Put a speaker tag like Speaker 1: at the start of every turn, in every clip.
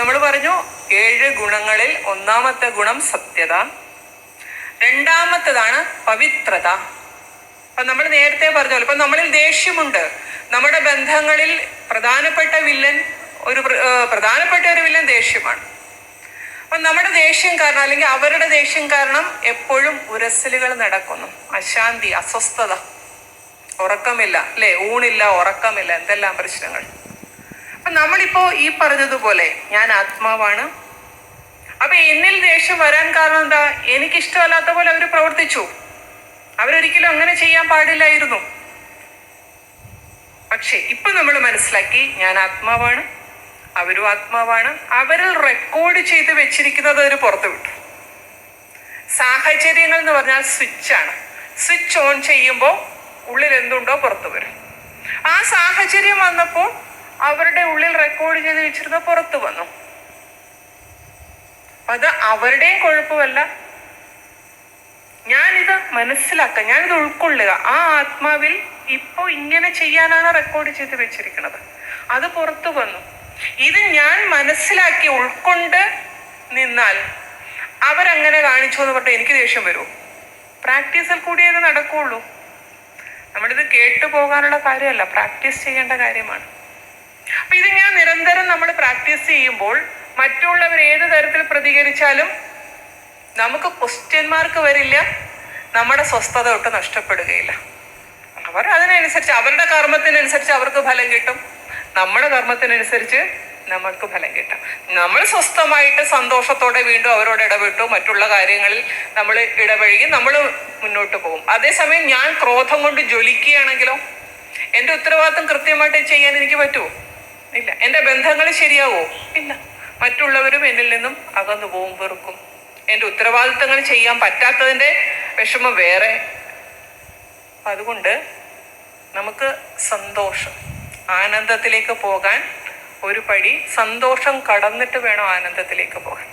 Speaker 1: നമ്മൾ പറഞ്ഞു ഏഴ് ഗുണങ്ങളിൽ ഒന്നാമത്തെ ഗുണം സത്യത. രണ്ടാമത്തതാണ് പവിത്രത. അപ്പൊ നമ്മൾ നേരത്തെ പറഞ്ഞല്ലോ ഇപ്പൊ നമ്മളിൽ ദേഷ്യമുണ്ട്. നമ്മുടെ ബന്ധങ്ങളിൽ പ്രധാനപ്പെട്ട വില്ലൻ ഒരു പ്രധാനപ്പെട്ട ഒരു വില്ലൻ ദേഷ്യമാണ്. അപ്പൊ നമ്മുടെ ദേഷ്യം കാരണം അല്ലെങ്കിൽ അവരുടെ ദേഷ്യം കാരണം എപ്പോഴും ഉരസലുകൾ നടക്കുന്നു. അശാന്തി അസ്വസ്ഥത ഉറക്കമില്ല അല്ലെ? ഊണില്ല ഉറക്കമില്ല എന്തെല്ലാം പ്രശ്നങ്ങൾ? അപ്പൊ നമ്മളിപ്പോ ഈ പറഞ്ഞതുപോലെ ഞാൻ ആത്മാവാണ്. അപ്പൊ എന്നിൽ ദേഷ്യം വരാൻ കാരണം എന്താ? എനിക്കിഷ്ടമല്ലാത്ത പോലെ അവർ പ്രവർത്തിച്ചു. അവരൊരിക്കലും അങ്ങനെ ചെയ്യാൻ പാടില്ലായിരുന്നു. പക്ഷെ ഇപ്പൊ നമ്മൾ മനസ്സിലാക്കി ഞാൻ ആത്മാവാണ് അവരും ആത്മാവാണ്. അവരിൽ റെക്കോർഡ് ചെയ്ത് വെച്ചിരിക്കുന്നത് അവർ പുറത്തു വിട്ടു. സാഹചര്യങ്ങൾ എന്ന് പറഞ്ഞാൽ സ്വിച്ച് ആണ്. സ്വിച്ച് ഓൺ ചെയ്യുമ്പോൾ ഉള്ളിൽ എന്തുണ്ടോ പുറത്തു വരും. ആ സാഹചര്യം വന്നപ്പോൾ അവരുടെ ഉള്ളിൽ റെക്കോർഡ് ചെയ്ത് വെച്ചിരുന്ന പുറത്തു വന്നു. അത് അവരുടെയും കുഴപ്പമല്ല. ഞാനിത് മനസ്സിലാക്കുക ഞാനിത് ഉൾക്കൊള്ളുക. ആ ആത്മാവിൽ ഇപ്പോൾ ഇങ്ങനെ ചെയ്യാനാണ് റെക്കോർഡ് ചെയ്ത് വെച്ചിരിക്കുന്നത്. അത് പുറത്തു വന്നു. ഇത് ഞാൻ മനസ്സിലാക്കി ഉൾക്കൊണ്ട് നിന്നാൽ അവരങ്ങനെ കാണിച്ചു എന്ന് പറഞ്ഞാൽ എനിക്ക് ദേഷ്യം വരുമോ പ്രാക്ടീസിൽ കൂടി അത് നടക്കുള്ളൂ. നമ്മളിത് കേട്ടു പോകാനുള്ള കാര്യമല്ല. പ്രാക്ടീസ് ചെയ്യേണ്ട കാര്യമാണ്. അപ്പൊ ഇതിങ്ങനെ നിരന്തരം നമ്മൾ പ്രാക്ടീസ് ചെയ്യുമ്പോൾ മറ്റുള്ളവർ ഏത് തരത്തിൽ പ്രതികരിച്ചാലും നമുക്ക് ക്വസ്റ്റ്യൻ മാർക്ക് വരില്ല നമ്മുടെ സ്വസ്ഥത ഒട്ട് നഷ്ടപ്പെടുകയില്ല. അവർ അതിനനുസരിച്ച് അവരുടെ കർമ്മത്തിനനുസരിച്ച് അവർക്ക് ഫലം കിട്ടും. നമ്മുടെ കർമ്മത്തിനനുസരിച്ച് നമുക്ക് ഫലം കിട്ടും. നമ്മൾ സ്വസ്ഥമായിട്ട് സന്തോഷത്തോടെ വീണ്ടും അവരോട് ഇടപെട്ടു മറ്റുള്ള കാര്യങ്ങളിൽ നമ്മൾ ഇടപഴകി നമ്മൾ മുന്നോട്ട് പോകും. അതേസമയം ഞാൻ ക്രോധം കൊണ്ട് ജ്വലിക്കുകയാണെങ്കിലോ? എന്റെ ഉത്തരവാദിത്തം കൃത്യമായിട്ട് ചെയ്യാൻ എനിക്ക് പറ്റുമോ? ഇല്ല എന്റെ ബന്ധങ്ങൾ ശരിയാവോ? ഇല്ല. മറ്റുള്ളവരും എന്നിൽ നിന്നും അകന്നു പോകും വെറുക്കും. എന്റെ ഉത്തരവാദിത്തങ്ങൾ ചെയ്യാൻ പറ്റാത്തതിന്റെ വിഷമം വേറെ. അതുകൊണ്ട് നമുക്ക് സന്തോഷം. ആനന്ദത്തിലേക്ക് പോകാൻ ഒരു പടി സന്തോഷം കടന്നിട്ട് വേണം ആനന്ദത്തിലേക്ക് പോകാൻ.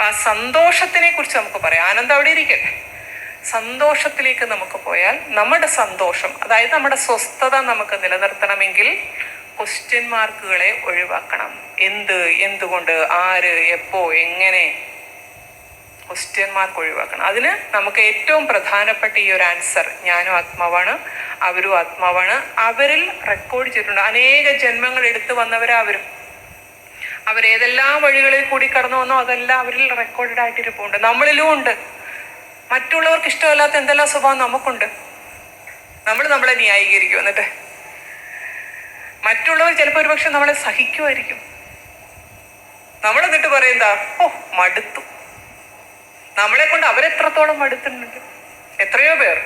Speaker 1: ആ സന്തോഷത്തിനെ കുറിച്ച് നമുക്ക് പറയാം. ആനന്ദം അവിടെ ഇരിക്കട്ടെ. സന്തോഷത്തിലേക്ക് നമുക്ക് പോയാൽ നമ്മുടെ സന്തോഷം അതായത് നമ്മുടെ സ്വസ്ഥത നമുക്ക് നിലനിർത്തണമെങ്കിൽ ക്വസ്റ്റ്യൻ മാർക്കുകളെ ഒഴിവാക്കണം. എന്ത് എന്തുകൊണ്ട് ആര് എപ്പോ എങ്ങനെ ക്വസ്റ്റ്യൻ മാർക്ക് ഒഴിവാക്കണം. അതിന് നമുക്ക് ഏറ്റവും പ്രധാനപ്പെട്ട ഈ ഒരു ആൻസർ ഞാനും ആത്മാവാണ് അവരും ആത്മാവാണ്. അവരിൽ റെക്കോർഡ് ചെയ്തിട്ടുണ്ട്. അനേക ജന്മങ്ങൾ എടുത്തു വന്നവരാ അവരും അവരേതെല്ലാം വഴികളിൽ കൂടി കടന്നു വന്നോ അതെല്ലാം അവരിൽ റെക്കോർഡഡ് ആയിട്ടിരിപ്പുണ്ട്. നമ്മളിലും ഉണ്ട്. മറ്റുള്ളവർക്ക് ഇഷ്ടമല്ലാത്ത എന്തെല്ലാം സ്വഭാവം നമുക്കുണ്ട്. നമ്മൾ നമ്മളെ ന്യായീകരിക്കും. എന്നിട്ട് മറ്റുള്ളവർ ചിലപ്പോൾ ഒരുപക്ഷെ നമ്മളെ സഹിക്കുമായിരിക്കും. നമ്മൾ എന്നിട്ട് പറയുന്നതാ ഓ മടുത്തു. നമ്മളെ കൊണ്ട് അവരെത്രത്തോളം മടുത്തിട്ടുണ്ട്. എത്രയോ പേർ